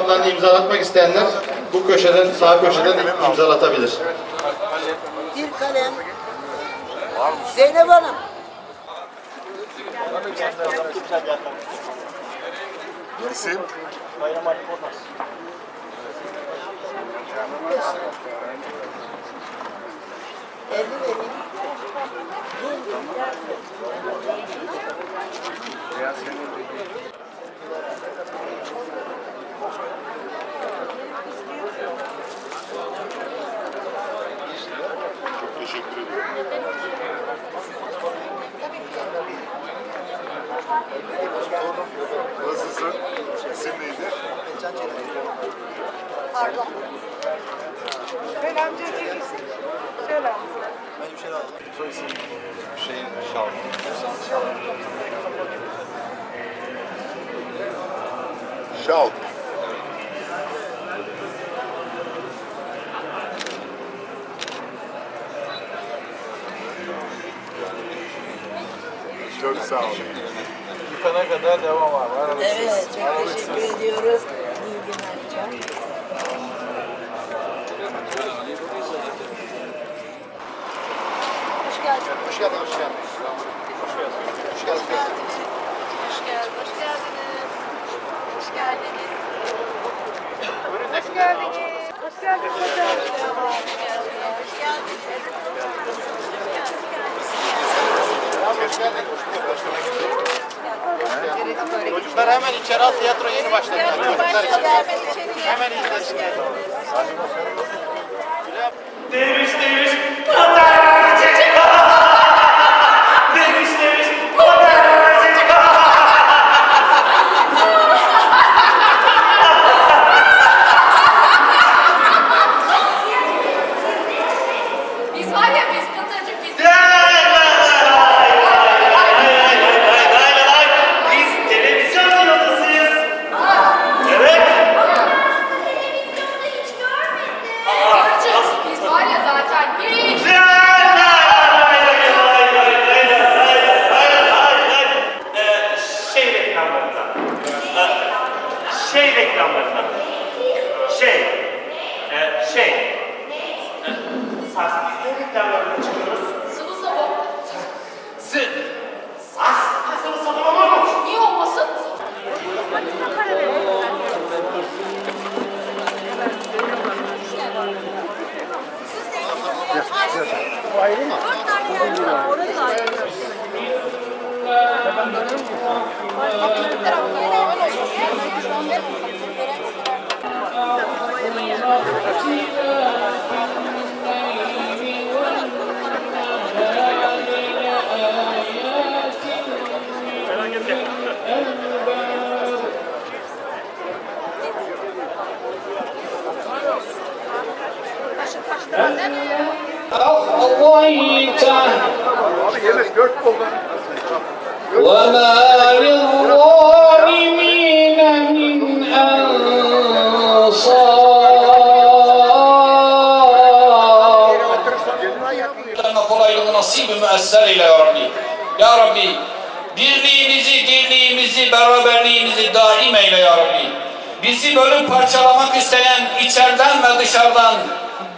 kitaplarını imzalatmak isteyenler bu köşeden, sağ köşeden imzalatabilir. Bir kalem. Zeynep Hanım. İsim? Elli vereyim. Çok teşekkür ederim. Nasılsın? İsim neydi? Pardon. Hüseyin Şal. Şalk. Çok sağ olun. Yıkana kadar devam var. var Evet, çok teşekkür ediyoruz. İyi günler. Hoş geldin. Hoş geldin, hoş geldin. Hoş geldin. Hoş geldin. Hoş geldiniz. Hoş geldiniz. Hoş geldiniz. Hoş geldiniz. Hoş geldiniz hocam. Hoş Çocuklar hemen içeri al tiyatro yeni başladı. Çocuklar içeri. Hemen izlesinler. Demiş demiş fotoğrafçı Demiş demiş fotoğrafçı Biz var ya biz Kıtacık biz. Biz televizyon yıldızıyız. Evet. Kıtacık biz var ya zaten hiç. Ee, Şey reklamlarından. Ee, Şey reklamlarından. Şey. Ee, Şey. Ee, Sas bizde reklamlarına çıkıyoruz. Sıvı sabun. Sı. Sas. Hasılı sabun olur mu? Niye olmasın? Bu ayrı mı? Dört tane yer var. Orası ayrı. Thank you. oldu. وما للظالمين من أنصار لنا kolaylığı nasip müesser eyle ya Rabbi. Ya Rabbi birliğimizi, dirliğimizi, beraberliğimizi daim eyle ya Rabbi. Bizi bölüp parçalamak isteyen içeriden ve dışarıdan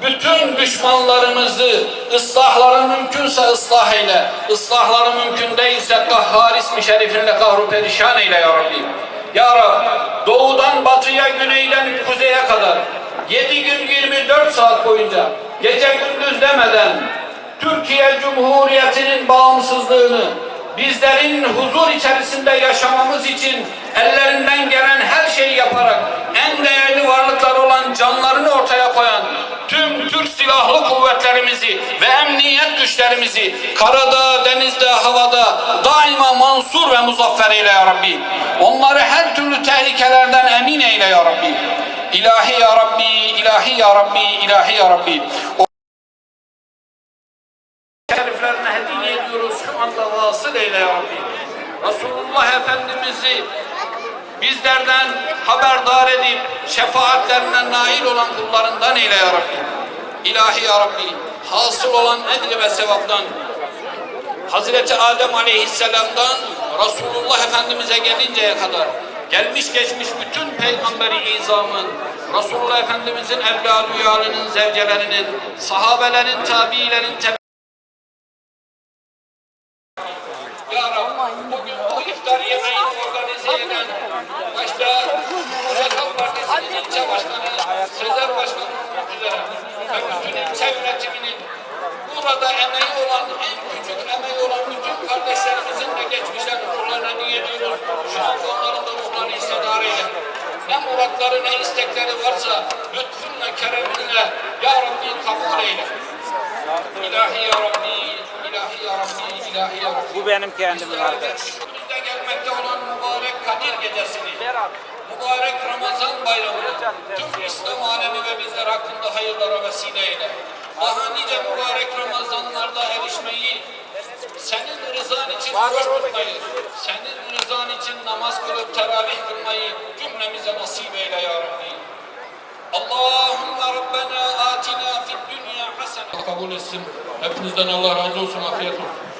bütün düşmanlarımızı ıslahları mümkünse ıslah eyle. Islahları mümkün değilse kahhar ismi şerifinle kahru perişan eyle ya Rabbi. Ya Rab doğudan batıya, güneyden kuzeye kadar 7 gün 24 saat boyunca gece gündüz demeden Türkiye Cumhuriyeti'nin bağımsızlığını bizlerin huzur içerisinde yaşamamız için ellerinden gelen her şeyi yaparak en değerli varlıklar olan canlarını ortaya koyan tüm Türk Silahlı Kuvvetlerimizi ve emniyet güçlerimizi karada, denizde, havada daima mansur ve muzaffer eyle ya Rabbi. Onları her türlü tehlikelerden emin eyle ya Rabbi. İlahi ya Rabbi, ilahi ya Rabbi, ilahi ya Rabbi. O şeriflerine hediye ediyoruz. Şu anda vasıl eyle ya Rabbi. Resulullah Efendimiz'i bizlerden haberdar edip şefaatlerine nail olan kullarından eyle ya Rabbi. İlahi ya Rabbi. Hasıl olan ecri ve sevaptan Hazreti Adem Aleyhisselam'dan Resulullah Efendimiz'e gelinceye kadar gelmiş geçmiş bütün peygamberi izamın, Resulullah Efendimizin evladı uyarının, zevcelerinin, sahabelerin, tabiilerin, te Ya Rabbi, bugün bu iftar yemeğini organize eden, başta Cumhuriyet Partisi'nin ilçe başkanı, Sezer Başkanı olmak üzere ve bütün ilçe yönetiminin burada emeği olan, en küçük emeği olan bütün kardeşlerimizin de geçmişlerin ruhlarına niyet ediyoruz. Şu anda onların da ruhlarını hissedar eyle. Ne muratları ne istekleri varsa lütfunla, kereminle Ya Rabbi kabul eyle. İlahi Ya Rabbi, ilahi Ya Rabbi, ilahi Ya Rabbi. Bu benim kendimin Önümüzde gelmekte olan mübarek Kadir gecesini, mübarek Ramazan bayramını, tüm İslam alemi ve bizler hakkında hayırlara vesile eyle. Daha nice mübarek Ramazanlarda erişmeyi, senin rızan için oruç tutmayı, senin rızan için namaz kılıp teravih kılmayı cümlemize nasip eyle ya Rabbi. Allahümme Rabbena atina fid dünya hasene. Kabul etsin. Hepinizden Allah razı olsun. Afiyet olsun.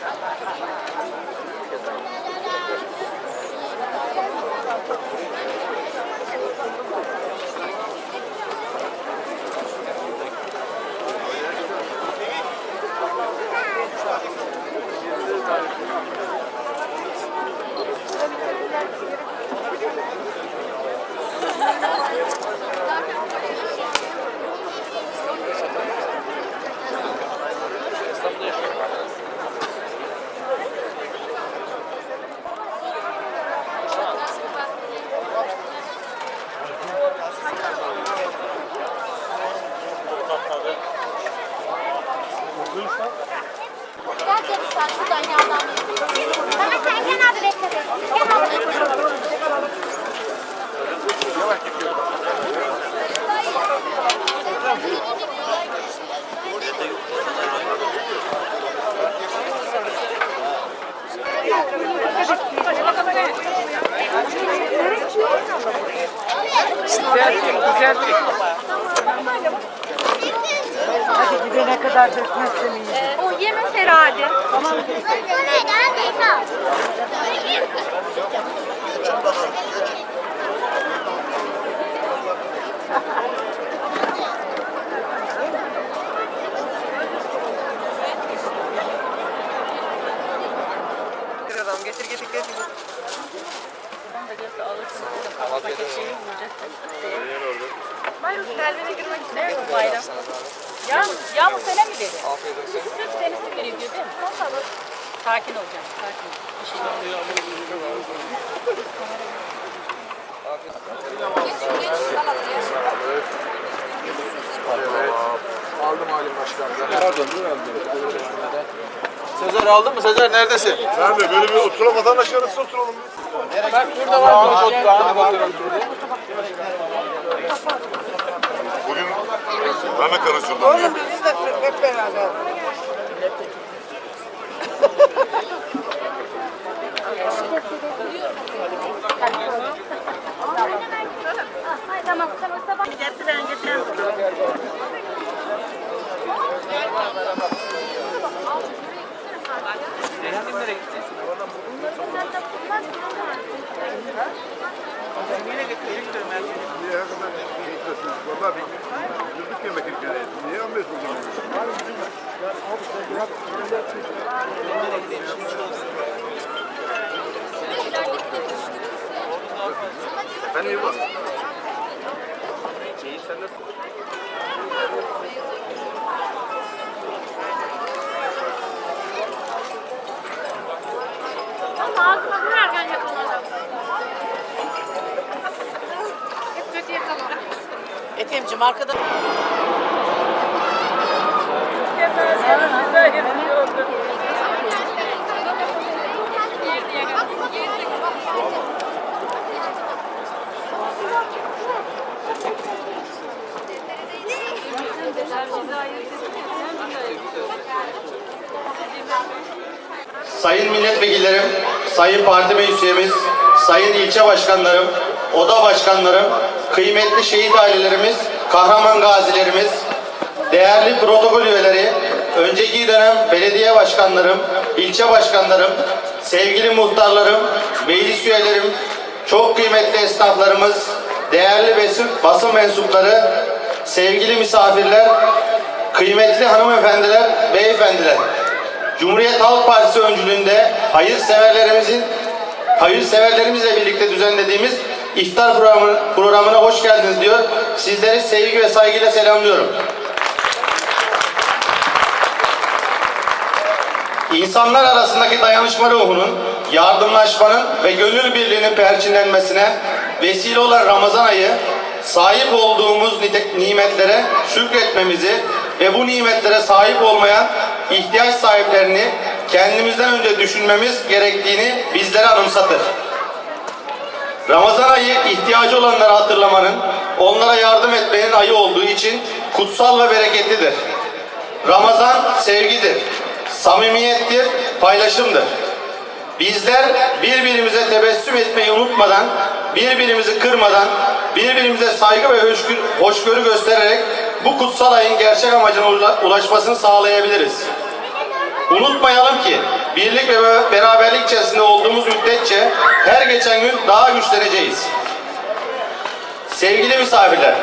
Gidene kadar dökmezsem iyi. O yemez herhalde. Tamam. Getir getir getir. Bayram kalbine girmek ister mi bayram? Ya, Yağmur sana mı dedi? Afiyet olsun. Sırf seni veriyor değil mi? Sakin olacaksın, sakin. Bir şey yok. Aldım halim başkanım. Pardon, Sezer aldın mı? Sezer neredesin? Nerede? Böyle bir oturalım vatandaş arası oturalım. Bak burada var. Oturalım. Bugün bana karışıldı. Oğlum biz de hep beraber. Ay tamam tamam sabah. Getiren, getiren. Niye kadar bekliyorsunuz? Valla bekliyorsunuz. Durduk yemek ülkedeyiz. Niye almıyorsunuz? Ben iyi bak. Ama Ethemciğim arkada. Sayın milletvekillerim, sayın parti meclis üyemiz, sayın ilçe başkanlarım, oda başkanlarım, kıymetli şehit ailelerimiz, kahraman gazilerimiz, değerli protokol üyeleri, önceki dönem belediye başkanlarım, ilçe başkanlarım, sevgili muhtarlarım, meclis üyelerim, çok kıymetli esnaflarımız, değerli besin, basın mensupları, sevgili misafirler, kıymetli hanımefendiler, beyefendiler. Cumhuriyet Halk Partisi öncülüğünde hayırseverlerimizin hayırseverlerimizle birlikte düzenlediğimiz iftar programı, programına hoş geldiniz diyor. Sizleri sevgi ve saygıyla selamlıyorum. İnsanlar arasındaki dayanışma ruhunun, yardımlaşmanın ve gönül birliğinin perçinlenmesine vesile olan Ramazan ayı, sahip olduğumuz nimetlere şükretmemizi ve bu nimetlere sahip olmayan ihtiyaç sahiplerini kendimizden önce düşünmemiz gerektiğini bizlere anımsatır. Ramazan ayı ihtiyacı olanları hatırlamanın, onlara yardım etmenin ayı olduğu için kutsal ve bereketlidir. Ramazan sevgidir, samimiyettir, paylaşımdır. Bizler birbirimize tebessüm etmeyi unutmadan, birbirimizi kırmadan, birbirimize saygı ve hoşgörü, göstererek bu kutsal ayın gerçek amacına ula- ulaşmasını sağlayabiliriz. Unutmayalım ki birlik ve beraberlik içerisinde olduğumuz müddetçe her geçen gün daha güçleneceğiz. Sevgili misafirler,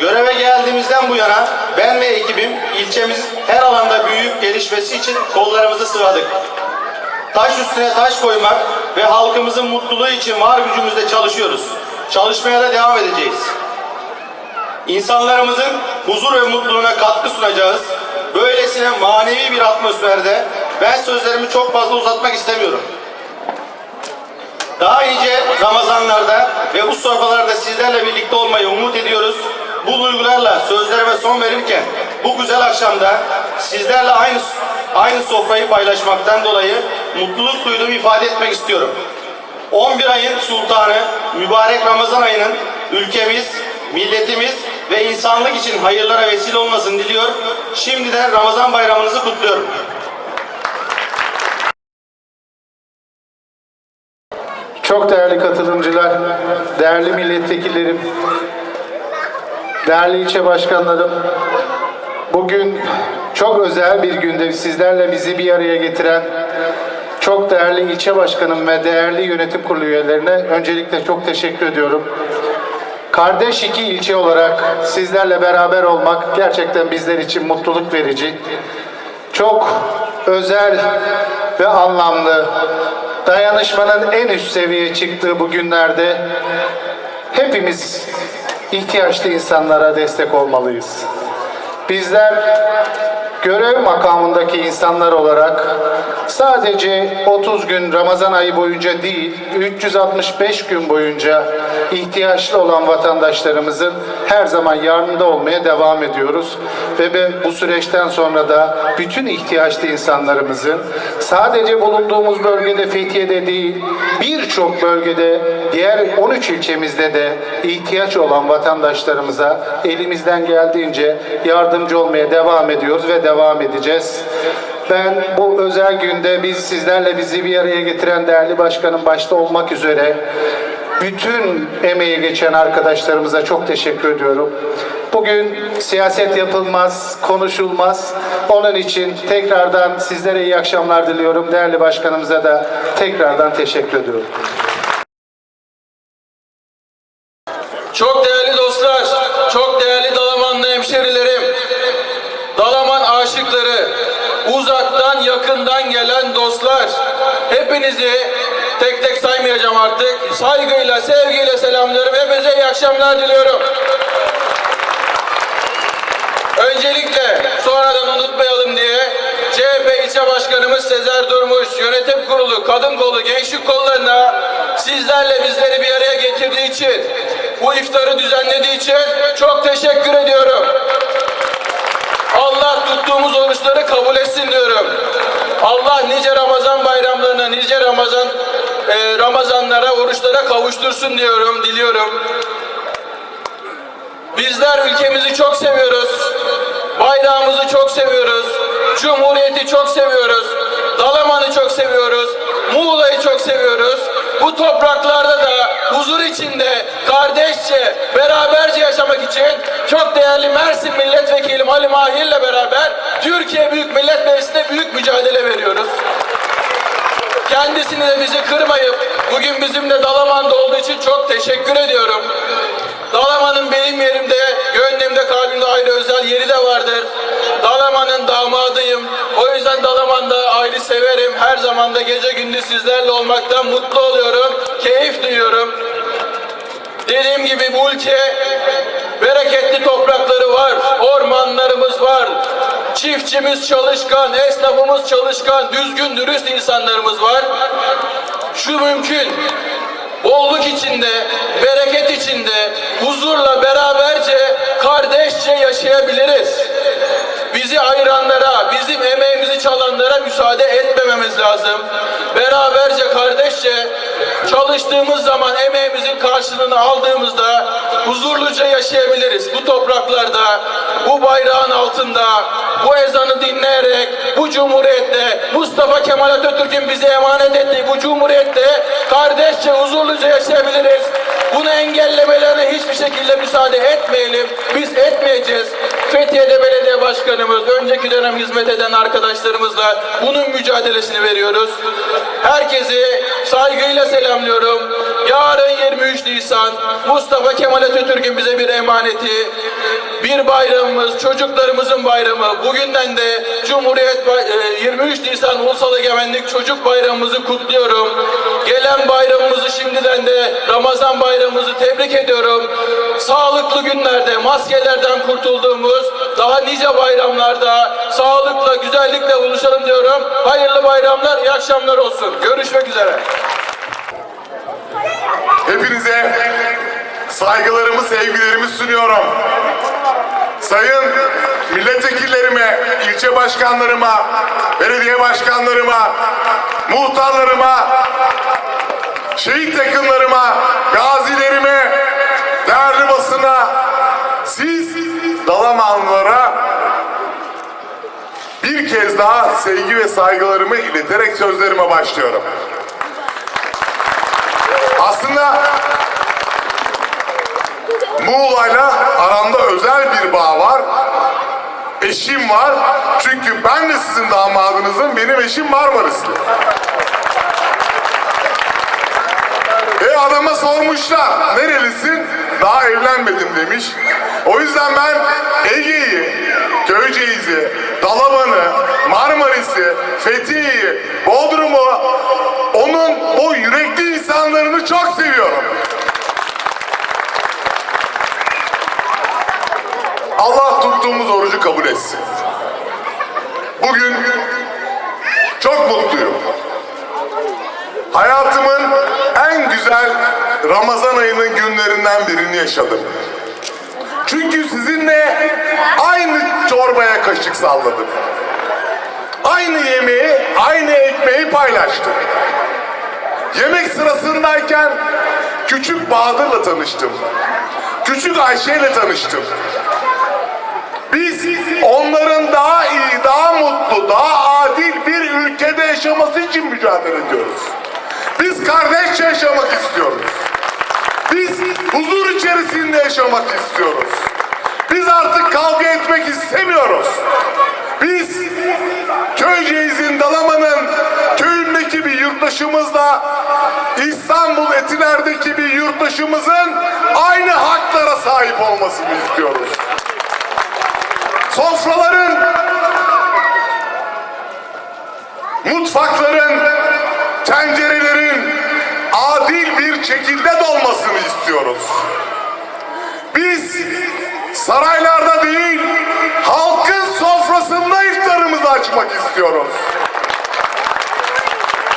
göreve geldiğimizden bu yana ben ve ekibim ilçemiz her alanda büyüyüp gelişmesi için kollarımızı sıvadık. Taş üstüne taş koymak ve halkımızın mutluluğu için var gücümüzle çalışıyoruz. Çalışmaya da devam edeceğiz. İnsanlarımızın huzur ve mutluluğuna katkı sunacağız. Böylesine manevi bir atmosferde ben sözlerimi çok fazla uzatmak istemiyorum. Daha nice Ramazanlarda ve bu sofralarda sizlerle birlikte olmayı umut ediyoruz. Bu duygularla sözlerime son verirken bu güzel akşamda sizlerle aynı aynı sofrayı paylaşmaktan dolayı mutluluk duyduğumu ifade etmek istiyorum. 11 ayın sultanı mübarek Ramazan ayının ülkemiz, milletimiz ve insanlık için hayırlara vesile olmasını diliyor. Şimdiden Ramazan bayramınızı kutluyorum. Çok değerli katılımcılar, değerli milletvekillerim, değerli ilçe başkanlarım, bugün çok özel bir günde sizlerle bizi bir araya getiren çok değerli ilçe başkanım ve değerli yönetim kurulu üyelerine öncelikle çok teşekkür ediyorum. Kardeş iki ilçe olarak sizlerle beraber olmak gerçekten bizler için mutluluk verici. Çok özel ve anlamlı, dayanışmanın en üst seviyeye çıktığı bu günlerde hepimiz ihtiyaçlı insanlara destek olmalıyız. Bizler görev makamındaki insanlar olarak sadece 30 gün Ramazan ayı boyunca değil, 365 gün boyunca ihtiyaçlı olan vatandaşlarımızın her zaman yanında olmaya devam ediyoruz. Ve bu süreçten sonra da bütün ihtiyaçlı insanlarımızın sadece bulunduğumuz bölgede Fethiye'de değil, birçok bölgede diğer 13 ilçemizde de ihtiyaç olan vatandaşlarımıza elimizden geldiğince yardımcı olmaya devam ediyoruz ve devam edeceğiz. Ben bu özel günde biz sizlerle bizi bir araya getiren değerli başkanım başta olmak üzere bütün emeği geçen arkadaşlarımıza çok teşekkür ediyorum. Bugün siyaset yapılmaz, konuşulmaz. Onun için tekrardan sizlere iyi akşamlar diliyorum. Değerli başkanımıza da tekrardan teşekkür ediyorum. Çok değerli dostlar, çok değerli Dalamanlı hemşerilerim, Dalaman aşıkları, uzaktan yakından gelen dostlar, hepinizi tek tek saymayacağım artık. Saygıyla, sevgiyle selamlıyorum. Hepinize iyi akşamlar diliyorum. Öncelikle sonradan unutmayalım diye CHP ilçe başkanımız Sezer Durmuş, yönetim kurulu, kadın kolu, gençlik kollarına sizlerle bizleri bir araya getirdiği için, bu iftarı düzenlediği için çok teşekkür ediyorum. Allah tuttuğumuz oruçları kabul etsin diyorum. Allah nice Ramazan bayramlarına, nice Ramazan e, Ramazanlara, oruçlara kavuştursun diyorum, diliyorum. Bizler ülkemizi çok seviyoruz. Bayrağımızı çok seviyoruz. Cumhuriyeti çok seviyoruz. Dalaman'ı çok seviyoruz. Muğla'yı çok seviyoruz. Bu topraklarda da huzur içinde, kardeşçe, beraberce yaşamak için çok değerli Mersin Milletvekilim Ali Mahir'le beraber Türkiye Büyük Millet Meclisi'nde büyük mücadele veriyoruz. Kendisini de bizi kırmayıp bugün bizimle Dalaman'da olduğu için çok teşekkür ediyorum. Dalaman'ın benim yerimde, gönlümde, kalbimde ayrı özel yeri de vardır. Dalaman'ın damadıyım. O yüzden Dalaman'da ayrı severim. Her zaman da gece gündüz sizlerle olmaktan mutlu oluyorum. Keyif duyuyorum. Dediğim gibi bu ülke bereketli toprakları var, ormanlarımız var. Çiftçimiz çalışkan, esnafımız çalışkan, düzgün, dürüst insanlarımız var. Şu mümkün, bolluk içinde, bereket içinde, huzurla beraberce, kardeşçe yaşayabiliriz. Müsaade etmememiz lazım. Beraberce, kardeşçe çalıştığımız zaman emeğimizin karşılığını aldığımızda huzurluca yaşayabiliriz. Bu topraklarda, bu bayrağın altında, bu ezanı dinleyerek, bu cumhuriyette, Mustafa Kemal Atatürk'ün bize emanet ettiği bu cumhuriyette kardeşçe, huzurluca yaşayabiliriz. Bunu engellemelerine hiçbir şekilde müsaade etmeyelim. Biz etmeyeceğiz. Fethiye'de belediye başkanımız, önceki dönem hizmet eden arkadaşlarımızla bunun mücadelesini veriyoruz. Herkesi saygıyla selamlıyorum. Yarın 23 Nisan Mustafa Kemal Atatürk'ün bize bir emaneti, bir bayramımız, çocuklarımızın bayramı. Bugünden de Cumhuriyet Bay- e, 23 Nisan Ulusal Egemenlik Çocuk Bayramımızı kutluyorum. Gelen bayramımızı şimdiden de Ramazan bayramımızı tebrik ediyorum. Sağlıklı günlerde maskelerden kurtulduğumuz daha nice bayramlarda sağlıkla, güzellikle buluşalım diyorum. Hayırlı bayramlar, iyi akşamlar olsun. Görüşmek üzere. Hepinize saygılarımı, sevgilerimi sunuyorum. Sayın milletvekillerime, ilçe başkanlarıma, belediye başkanlarıma, muhtarlarıma, şehit takımlarıma, gazilerime, değerli basına, siz Dalamanlılara bir kez daha sevgi ve saygılarımı ileterek sözlerime başlıyorum. Aslında Muğla'yla aramda özel bir bağ var. Eşim var. Çünkü ben de sizin damadınızım. Benim eşim Marmarisli. E adama sormuşlar. Nerelisin? Daha evlenmedim demiş. O yüzden ben Ege'yi, Köyceğiz'i, Dalaman'ı, Marmaris'i, Fethiye'yi, Bodrum'u, onun o yürekli insanlarını çok seviyorum. Allah tuttuğumuz orucu kabul etsin. Bugün çok mutluyum. Hayatımın en güzel Ramazan ayının günlerinden birini yaşadım. Çünkü sizinle aynı çorbaya kaşık salladım. Aynı yemeği, aynı ekmeği paylaştık. Yemek sırasındayken küçük Bahadır'la tanıştım. Küçük Ayşe ile tanıştım. Biz onların daha iyi, daha mutlu, daha adil bir ülkede yaşaması için mücadele ediyoruz. Biz kardeşçe yaşamak istiyoruz. Biz huzur içerisinde yaşamak istiyoruz. Biz artık kavga etmek istemiyoruz. Biz Köyceğiz'in, Dalaman'ın köyündeki bir yurttaşımızla İstanbul Etiler'deki bir yurttaşımızın aynı haklara sahip olmasını istiyoruz. Sofraların, mutfakların, tencerelerin adil bir şekilde dolmasını istiyoruz. Biz saraylarda değil, halkın sofrasında iftarımızı açmak istiyoruz.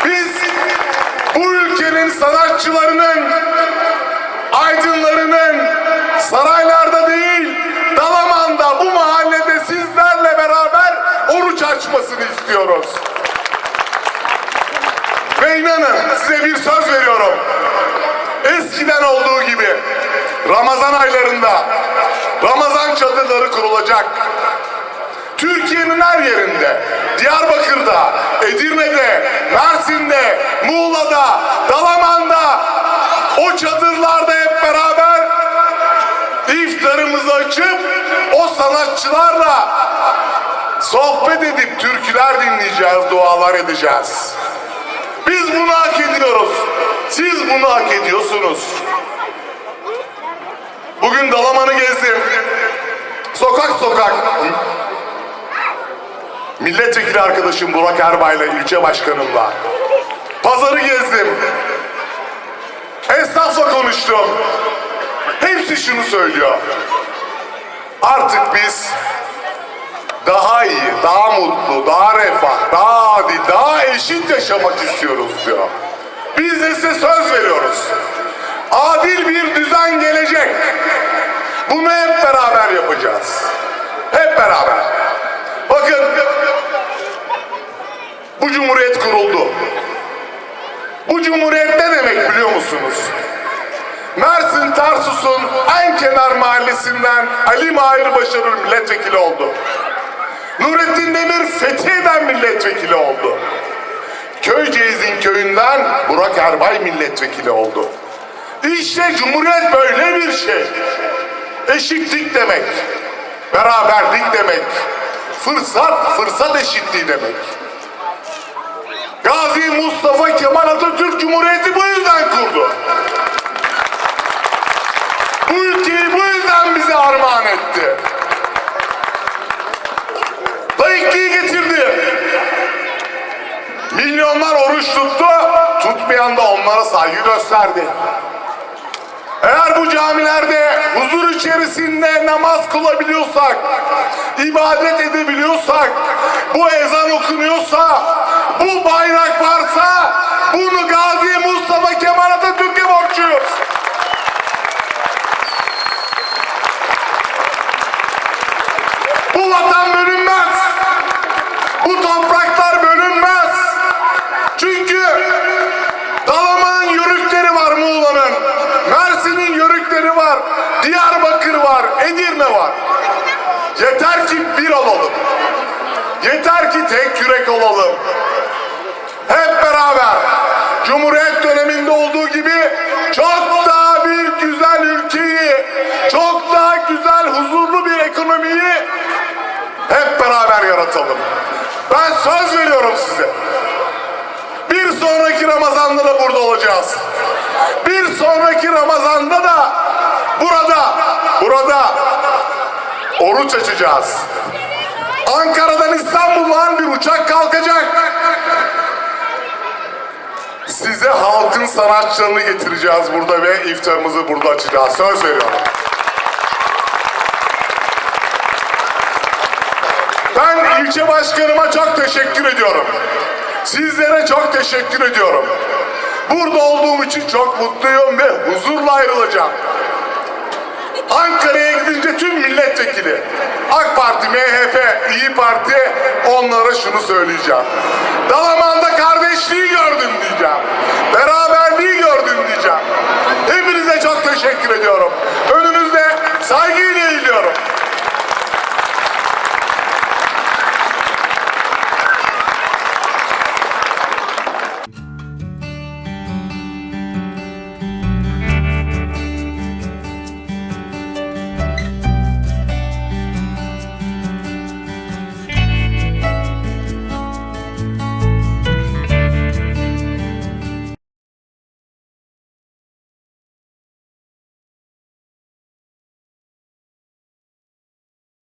Biz bu ülkenin sanatçılarının, aydınlarının saraylarda değil, Dalaman'da bu mahallede istiyoruz. Ve inanın size bir söz veriyorum. Eskiden olduğu gibi Ramazan aylarında Ramazan çadırları kurulacak. Türkiye'nin her yerinde, Diyarbakır'da, Edirne'de, Mersin'de, Muğla'da, Dalaman'da o çadırlarda hep beraber iftarımızı açıp o sanatçılarla sohbet edip türküler dinleyeceğiz, dualar edeceğiz. Biz bunu hak ediyoruz. Siz bunu hak ediyorsunuz. Bugün Dalaman'ı gezdim. Sokak sokak. Milletvekili arkadaşım Burak Erbay'la, ilçe başkanımla. Pazarı gezdim. Esnafla konuştum. Hepsi şunu söylüyor. Artık biz daha iyi, daha mutlu, daha refah, daha adil, daha eşit yaşamak istiyoruz diyor. Biz de size söz veriyoruz. Adil bir düzen gelecek. Bunu hep beraber yapacağız. Hep beraber. Bakın bu cumhuriyet kuruldu. Bu cumhuriyet ne demek biliyor musunuz? Mersin Tarsus'un en kenar mahallesinden Ali Mahir Başarır milletvekili oldu. Milletvekili oldu. Köyceğiz'in köyünden Burak Erbay milletvekili oldu. İşte Cumhuriyet böyle bir şey. Eşitlik demek, beraberlik demek, fırsat, fırsat eşitliği demek. Gazi Mustafa Kemal Atatürk Cumhuriyeti bu yüzden kurdu. Bu ülkeyi bu yüzden bize armağan etti. Layıklığı getirdi. Milyonlar oruç tuttu, tutmayan da onlara saygı gösterdi. Eğer bu camilerde huzur içerisinde namaz kılabiliyorsak, ibadet edebiliyorsak, bu ezan okunuyorsa, bu bayrak varsa, bunu Gazi Mustafa Kemal Atatürk'e borçluyuz. Edirne var. Yeter ki bir olalım. Yeter ki tek yürek olalım. Hep beraber Cumhuriyet döneminde olduğu gibi çok daha bir güzel ülkeyi, çok daha güzel huzurlu bir ekonomiyi hep beraber yaratalım. Ben söz veriyorum size. Bir sonraki Ramazan'da da burada olacağız. Bir sonraki Ramazan'da da burada, burada oruç açacağız. Ankara'dan İstanbul'dan bir uçak kalkacak. Size halkın sanatçılarını getireceğiz burada ve iftarımızı burada açacağız. Söz veriyorum. Ben ilçe başkanıma çok teşekkür ediyorum. Sizlere çok teşekkür ediyorum. Burada olduğum için çok mutluyum ve huzurla ayrılacağım. Ankara'ya gidince tüm milletvekili, AK Parti, MHP, İyi Parti onlara şunu söyleyeceğim. Dalaman'da kardeşliği gördüm diyeceğim. Beraberliği gördüm diyeceğim. Hepinize çok teşekkür ediyorum.